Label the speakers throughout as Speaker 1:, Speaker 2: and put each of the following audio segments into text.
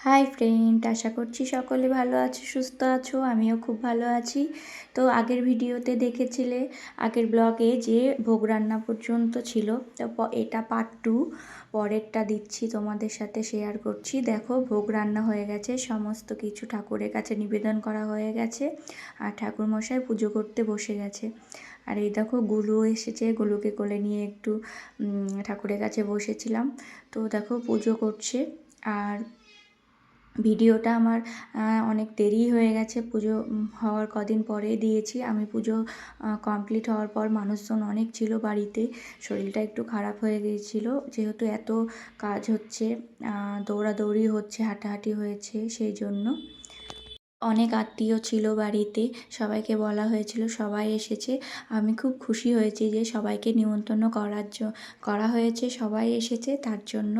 Speaker 1: Hi friend আশা করছি সকলে ভালো আছো, সুস্থ আছো। আমিও খুব ভালো আছি। তো আগের ভিডিওতে দেখেছিলে, আগের ব্লগে যে ভোগ রান্না পর্যন্ত ছিল, তো এটা পার্ট টু পরেরটা দিচ্ছি, তোমাদের সাথে শেয়ার করছি। দেখো, ভোগ রান্না হয়ে গেছে, সমস্ত কিছু ঠাকুরের কাছে নিবেদন করা হয়ে গেছে, আর ঠাকুর মশাই পুজো করতে বসে গেছে। আর এই দেখো, গুলু এসেছে, গুলুকে কোলে নিয়ে একটু ঠাকুরের কাছে বসেছিলাম। তো দেখো, পুজো করছে, আর ভিডিওটা আমার অনেক দেরি হয়ে গেছে। পুজো হওয়ার কদিন পরে দিয়েছি। আমি পুজো কমপ্লিট হওয়ার পর মানুষজন অনেক ছিল বাড়িতে। শরীরটা একটু খারাপ হয়ে গিয়েছিল। যেহেতু এত কাজ হচ্ছে দৌড়াদৌড়ি হচ্ছে, হাঁটাহাঁটি হয়েছে, সেই জন্য অনেক আত্মীয় ছিল বাড়িতে। সবাইকে বলা হয়েছিল, সবাই এসেছে। আমি খুব খুশি হয়েছি যে সবাইকে নিমন্ত্রণ করার করা হয়েছে, সবাই এসেছে। তার জন্য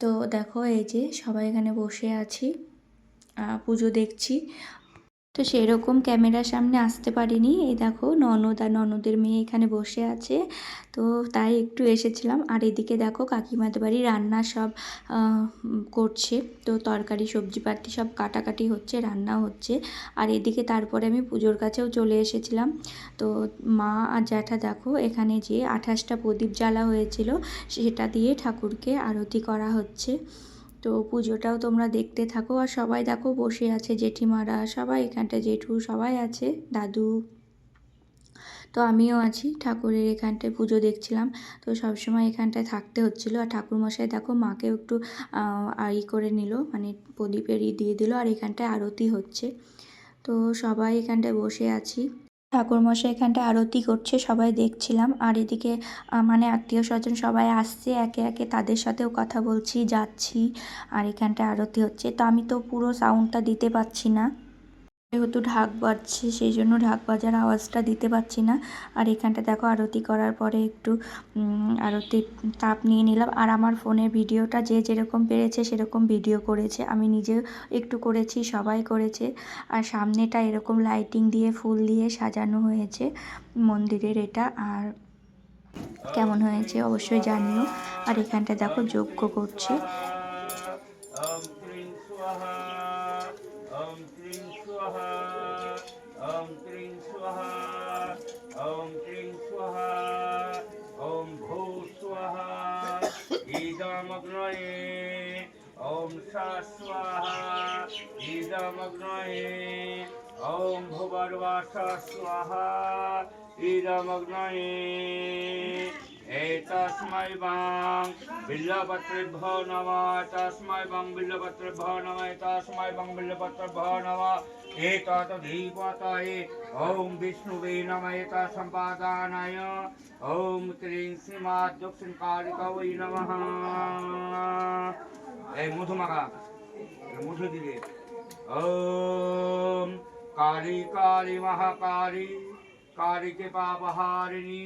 Speaker 1: তো দেখো এই যে সবাই এখানে বসে আছি পুজো দেখছি। তো সেরকম ক্যামেরার সামনে আসতে পারিনি। এই দেখো ননদ আর ননদের মেয়ে এখানে বসে আছে। তো তাই একটু এসেছিলাম। আর এদিকে দেখো কাকিমাদের বাড়ি রান্না সব করছে। তো তরকারি, সবজিপাতি সব কাটাকাটি হচ্ছে রান্না হচ্ছে। আর এদিকে তারপরে আমি পুজোর কাছেও চলে এসেছিলাম। তো মা আর জ্যাঠা দেখো এখানে যে আঠাশটা প্রদীপ জ্বালা হয়েছিল, সেটা দিয়ে ঠাকুরকে আরতি করা হচ্ছে। তো পুজোটাও তোমরা দেখতে থাকো আর সবাই দেখো বসে আছে জেঠিমারা, সবাই এখানটা জেঠু সবাই আছে, দাদু। তো আমিও আছি ঠাকুরের এখানটায় পুজো দেখছিলাম। তো সবসময় এখানটায় থাকতে হচ্ছিল আর ঠাকুরমশাই দেখো মাকেও একটু ই করে নিল মানে প্রদীপের ই দিয়ে দিল আর এখানটায় আরতি হচ্ছে। তো সবাই এখানটায় বসে আছি। ঠাকুরমশাই এখানটা আরতি করছে, সবাই দেখছিলাম। আর এদিকে মানে আত্মীয় স্বজন সবাই আসছে, একে একে তাদের সাথেও কথা বলছি, যাচ্ছি, আর এখানটা আরতি হচ্ছে। তো আমি তো পুরো সাউন্ডটা দিতে পারছি না। যেহেতু ঢাক বাজছে সেই জন্য ঢাক বাজার আওয়াজটা দিতে পারছি না। আর এখানটা দেখো আরতি করার পরে একটু উম, আরতির তাপ নিয়ে নিলাম। আর আমার ফোনের ভিডিওটা যে যেরকম পেরেছে সেরকম ভিডিও করেছে। আমি নিজেও একটু করেছি সবাই করেছে। আর সামনেটা এরকম লাইটিং দিয়ে ফুল দিয়ে সাজানো হয়েছে মন্দিরের এটা। আর কেমন হয়েছে অবশ্যই জানিও। আর এখানটা দেখো যজ্ঞ করছে।
Speaker 2: इदमग्नये। ॐ सा स्वाहा इदमग्नये। ॐ भुवर्वास स्वाहा इदमग्नये। एतस्मै वां बिल्लपत्रेभ्यो नमः तस्मै वां बिल्लपत्रेभ्यो नमः तस्मै वां बिल्लपत्रेभ्यो नमः एतदधिपतये ॐ विष्णुवे नमः एतत्सम्पादानाय ॐ क्रीं श्रीमात् दक्षिणकालिकवै नमः এই মধু মাখা মধু দিলে ওম কালী কালী মহাকালী কালী কে পাপহারিণী ত্রয়স্য বরদে দেবী নারায়ণী নমস্তুতে ওম ক্রিং শ্রীমা দক্ষিণ কালিকা ওই স্বাহা ওম কালী কালী মহাকালী কালী কে পাপহারিণী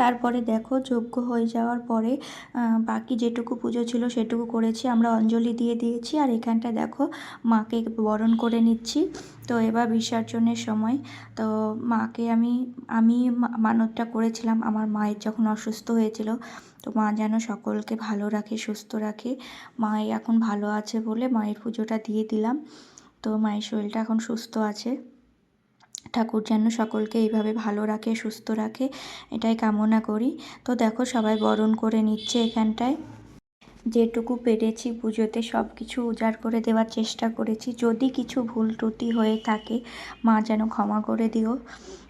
Speaker 1: তারপরে দেখো যজ্ঞ হয়ে যাওয়ার পরে বাকি যেটুকু পুজো ছিল সেটুকু করেছি, আমরা অঞ্জলি দিয়ে দিয়েছি, আর এখানটা দেখো, মাকে বরণ করে নিচ্ছি। তো এবার বিসর্জনের সময়, তো মাকে আমি আমি মানতটা করেছিলাম, আমার মায়ের যখন অসুস্থ হয়েছিল, তো মা যেন সকলকে ভালো রাখে, সুস্থ রাখে। মা এখন ভালো আছে বলে মায়ের পুজোটা দিয়ে দিলাম, তো মায়ের শরীরটা এখন সুস্থ আছে। ঠাকুর যেন সকলকে এইভাবে ভালো রাখে, সুস্থ রাখে, এটাই কামনা করি। তো দেখো সবাই বরণ করে নিচ্ছে এখানটায়। যেটুকু পেরেছি পুজোতে সব কিছু উজাড় করে দেওয়ার চেষ্টা করেছি। যদি কিছু ভুল ত্রুটি হয়ে থাকে, মা যেন ক্ষমা করে দিও।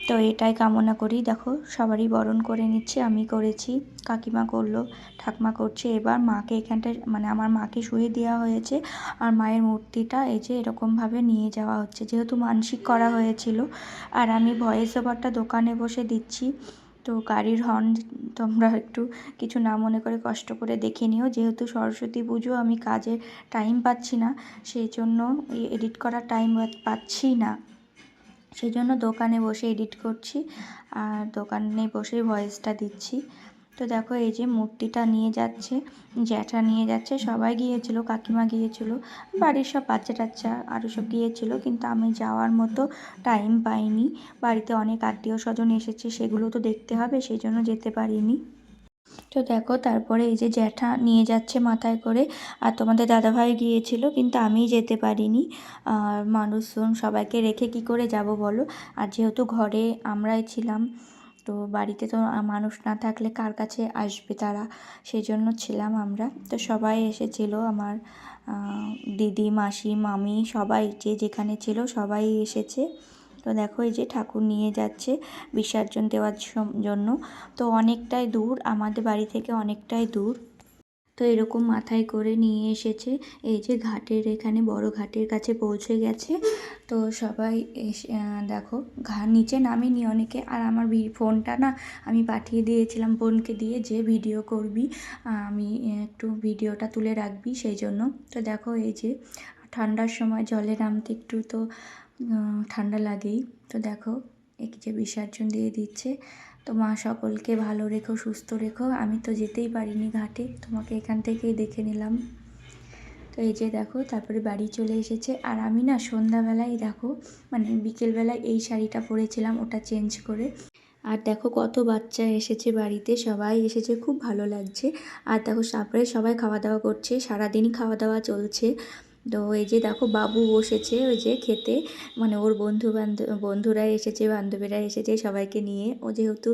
Speaker 1: তো এটাই কামনা করি। দেখো, সবারই বরণ করে নিচ্ছে, আমি করেছি। কাকিমা করল, ঠাকমা করছে। এবার মাকে এখানটায় মানে আমার মাকে শুয়ে দেওয়া হয়েছে আর মায়ের মূর্তিটা এই যে এরকমভাবে নিয়ে যাওয়া হচ্ছে। যেহেতু মানসিক করা হয়েছিল, আর আমি ভয়েস ওভারটা দোকানে বসে দিচ্ছি। তো গাড়ির হর্ন তোমরা একটু কিছু না মনে করে কষ্ট করে দেখে নিও। যেহেতু সরস্বতী পুজো, আমি কাজে টাইম পাচ্ছি না সেই জন্য এডিট করার টাইম পাচ্ছি না। সেই জন্য দোকানে বসে এডিট করছি, আর দোকানে বসেই ভয়েসটা দিচ্ছি। তো দেখো এই যে মূর্তিটা নিয়ে যাচ্ছে, জ্যাঠা নিয়ে যাচ্ছে, সবাই গিয়েছিল, কাকিমা গিয়েছিল, বাড়ির সব বাচ্চা টাচ্চা আরও সব গিয়েছিল, কিন্তু আমি যাওয়ার মতো টাইম পাইনি। বাড়িতে অনেক আত্মীয় স্বজন এসেছে, সেগুলো তো দেখতে হবে সেই জন্য যেতে পারিনি। তো দেখো তারপরে এই যে জ্যাঠা নিয়ে যাচ্ছে মাথায় করে, আর তোমাদের দাদাভাই গিয়েছিল, কিন্তু আমি যেতে পারিনি। আর মানুষজন সবাইকে রেখে কি করে যাব বলো? আর যেহেতু ঘরে আমরাই ছিলাম তো বাড়িতে তো মানুষ না থাকলে কার কাছে আসবে তারা? সেই জন্য ছিলাম আমরা। তো সবাই এসেছিল আমার দিদি, মাসি, মামি সবাই যে যেখানে ছিল সবাই এসেছে। তো দেখো এই যে ঠাকুর নিয়ে যাচ্ছে বিসর্জন দেওয়ার জন্য। তো অনেকটাই দূর, আমাদের বাড়ি থেকে অনেকটাই দূর। তো এরকম মাথায় করে নিয়ে এসেছে। এই যে ঘাটের এখানে বড় ঘাটের কাছে পৌঁছে গেছে। তো সবাই এসে দেখো, ঘা, নিচে নামেনি অনেকে, আর আমার ফোনটা না আমি পাঠিয়ে দিয়েছিলাম বোনকে দিয়ে যে ভিডিও করবি, আমি একটু ভিডিওটা তুলে রাখবি সেই জন্য। তো দেখো এই যে ঠান্ডার সময় জলে নামতে একটু তো ঠান্ডা লাগেই। তো দেখো, এই যে বিসর্জন দিয়ে দিচ্ছে। তো মা সকলকে ভালো রেখো, সুস্থ রেখো। আমি তো যেতেই পারিনি ঘাটে, তোমাকে এখান থেকেই দেখে নিলাম। তো এই যে দেখো, তারপরে বাড়ি চলে এসেছে। আর আমি না সন্ধ্যাবেলায় দেখো মানে বিকেলবেলায় এই শাড়িটা পরেছিলাম, ওটা চেঞ্জ করে। আর দেখো কত বাচ্চা এসেছে বাড়িতে, সবাই এসেছে, খুব ভালো লাগছে। আর দেখো তারপরে সবাই খাওয়া দাওয়া করছে, সারাদিনই খাওয়া দাওয়া চলছে। তো এই যে দেখো বাবু বসেছে, ওই যে খেতে। মানে ওর বন্ধু বান্ধব বন্ধুরা এসেছে, বান্ধবীরা এসেছে সবাইকে নিয়ে। ও যেহেতু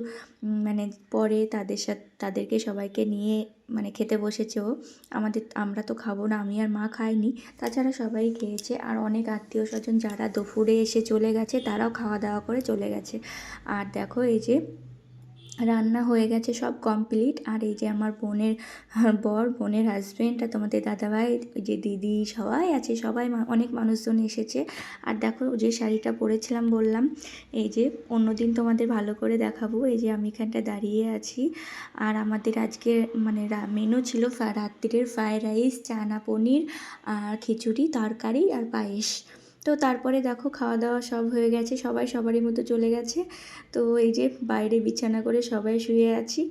Speaker 1: মানে পরে তাদের সাথে, তাদেরকে সবাইকে নিয়ে মানে খেতে বসেছে ও। আমাদের, আমরা তো খাব না, আমি আর মা খাইনি। তাছাড়া সবাই খেয়েছে। আর অনেক আত্মীয় স্বজন যারা দুপুরে এসে চলে গেছে, তারাও খাওয়া দাওয়া করে চলে গেছে। আর দেখো এই যে রান্না হয়ে গেছে সব কমপ্লিট আর এই যে আমার বোনের বর, বোনের হাজব্যান্ড আর তোমাদের দাদাভাই যে দিদি সবাই আছে, সবাই অনেক মানুষজন এসেছে। আর দেখো যে শাড়িটা পরেছিলাম বললাম, এই যে অন্যদিন তোমাদের ভালো করে দেখাবো। এই যে আমি এখানটা দাঁড়িয়ে আছি। আর আমাদের আজকে মানে মেনু ছিল রাত্রিরের ফ্রায়েড রাইস চানা পনির, আর খিচুড়ি, তরকারি আর পায়েস। তো তারপরে দেখো খাওয়া দাওয়া সব হয়ে গেছে, সবাই সবারই মতো চলে গেছে। তো এই যে বাইরে বিছানা করে সবাই শুয়ে আছি।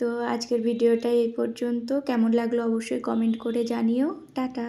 Speaker 1: তো আজকের ভিডিওটা এই পর্যন্ত। কেমন লাগল অবশ্যই কমেন্ট করে জানিও। টাটা!